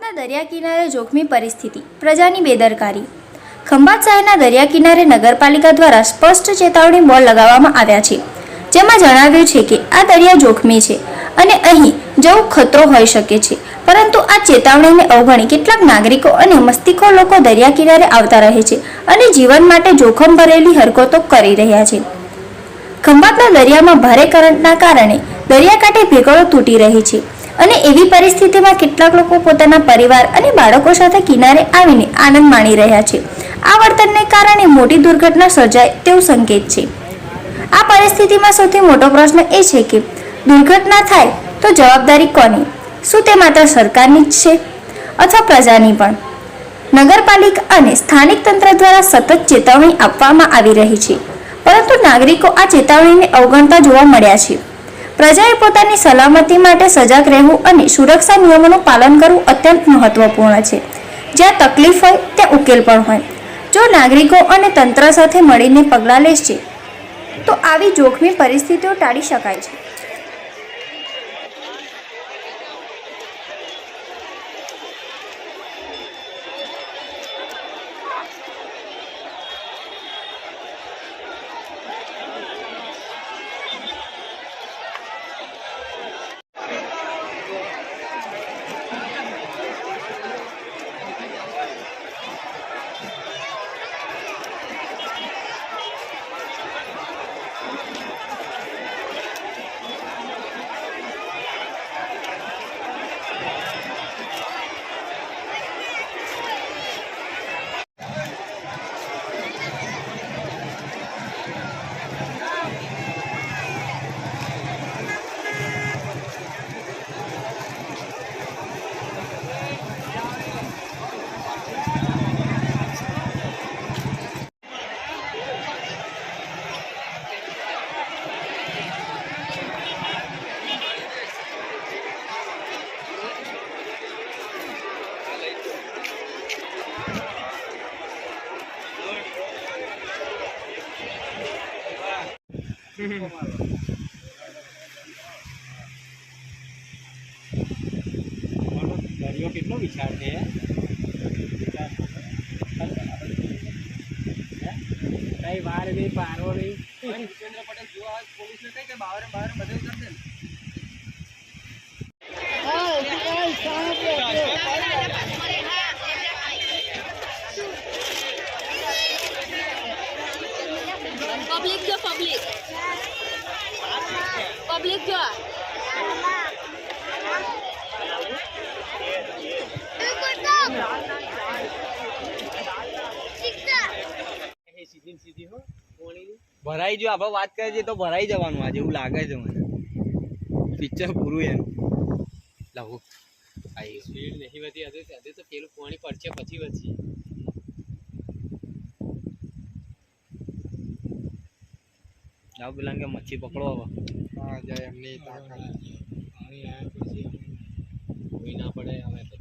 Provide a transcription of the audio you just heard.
દરિયા કિનારે જોખમી પરિસ્થિતિ, પ્રજાની બેદરકારી. ખંભાત શહેરના દરિયા કિનારે નગરપાલિકા દ્વારા સ્પષ્ટ ચેતવણી બોર્ડ લગાવવામાં આવ્યા છે, જેમાં જણાવ્યું છે કે આ દરિયા જોખમી છે અને અહીં જવું ખતરો હોઈ શકે છે, પરંતુ આ ચેતવણીને અવગણી કેટલાક નાગરિકો અને મસ્તિકો લોકો દરિયા કિનારે આવતા રહે છે અને જીવન માટે જોખમ ભરેલી હરકતો કરી રહ્યા છે. ખંભાતના દરિયામાં ભારે કરંટના કારણે દરિયાકાંઠે ભેગડો તૂટી રહી છે. એવી પરિસ્થિતિમાં કેટલાક લોકો પોતાના પરિવાર અને બાળકો સાથે કિનારે આવીને આનંદ માણી રહ્યા છે. આ વર્તનને કારણે મોટી દુર્ઘટના સર્જાય તેવું સંકેત છે. આ પરિસ્થિતિમાં સૌથી મોટો પ્રશ્ન એ છે કે, દુર્ઘટના થાય તો જવાબદારી કોની? શું તે માત્ર સરકારની જ છે? અથવા પ્રજાની પણ? નગરપાલિકા અને સ્થાનિક તંત્ર દ્વારા સતત ચેતવણી આપવામાં આવી રહી છે. પરંતુ નાગરિકો આ ચેતવણીને અવગણતા જોવા મળ્યા છે. પ્રજાએ પોતાની સલામતી માટે સજાગ રહેવું અને સુરક્ષા નિયમોનું પાલન કરવું અત્યંત મહત્વપૂર્ણ છે. જ્યાં તકલીફ હોય, ત્યાં ઉકેલ પણ હોય. જો નાગરિકો અને તંત્ર સાથે મળીને પગલાં લેશે તો આવી જોખમી પરિસ્થિતિઓ ટાળી શકાય છે. દરિયો કેટલો વિશાળ છે કઈ વાર નહીં પારો નહીં ભૂપેન્દ્ર પટેલ જોવા હોય પોલીસને કઈ કે બાવરે બાવરે બધે ઉતરશે ને પબ્લિક જો પબ્લિક પબ્લિક જો સીધી ને સીધી હો પોણીની. ભરાઈ જો આપણે વાત કરીએ છીએ તો ભરાઈ જવાનું આજે એવું લાગે છે મને. પિક્ચર પૂરું એમ લાવું. આઈ સ્પીડ નહીં વધી હજુ તો પેલું પાણી પડશે પછી વધી જાઓ પેલા કે મચ્છી પકડો હવે હા જાય એમની તાકાત કોઈ ના પડે હવે તો